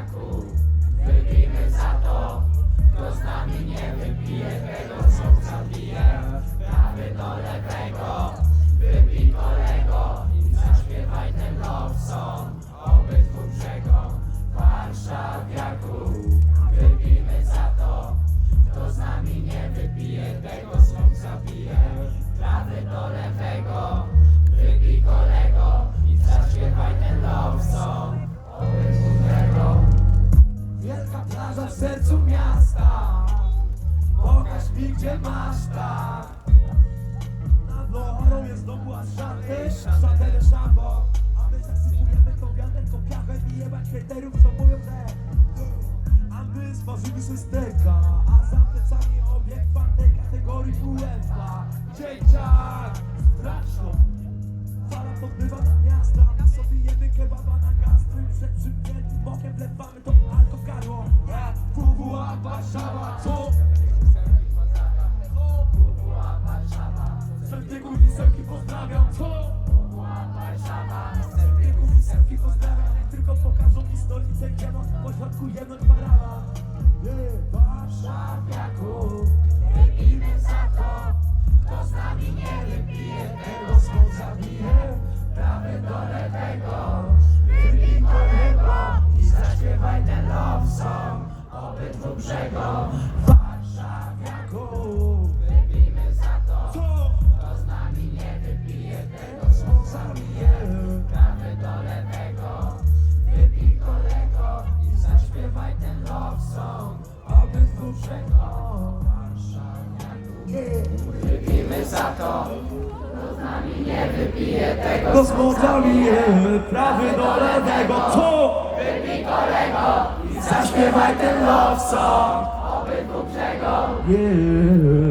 wiaku Wypijmy za to Kto z nami nie wypije Tego co zabije. Prawy do sercu miasta. Pokaż mi gdzie masz tak. Nad Lochorą jest dom Warszawy, szatele szambo A my zasypujemy to wiaderko piachem i jebać hejterów, co mówią, że A my stworzymy systemka, a za plecami obiekt czwartej kategorii UEFA Dzieciak, straszno Fala podbywa na miasta, my sobie jemy kebaba na gastry Przed przymkniętym bokiem wlewamy to Serdeku wisełki pozdrawiam, co? Serdeku wisełki pozdrawiam. Niech tylko pokażą mi stolicę, w pośrodku jedność parawa Yeah, Warszawiaku Wypijmy za to. Kto z nami nie wypije Tego smok zabije. Prawy do lewego Wypij kolego I zaśpiewaj ten love song Obydwu brzegom Wypijmy za to. Kto z nami nie wypije Tego To zmodzami prawy do lewego, co? Wypij kolego Zaśpiewaj ten love song Obydwu brzegom. Yeah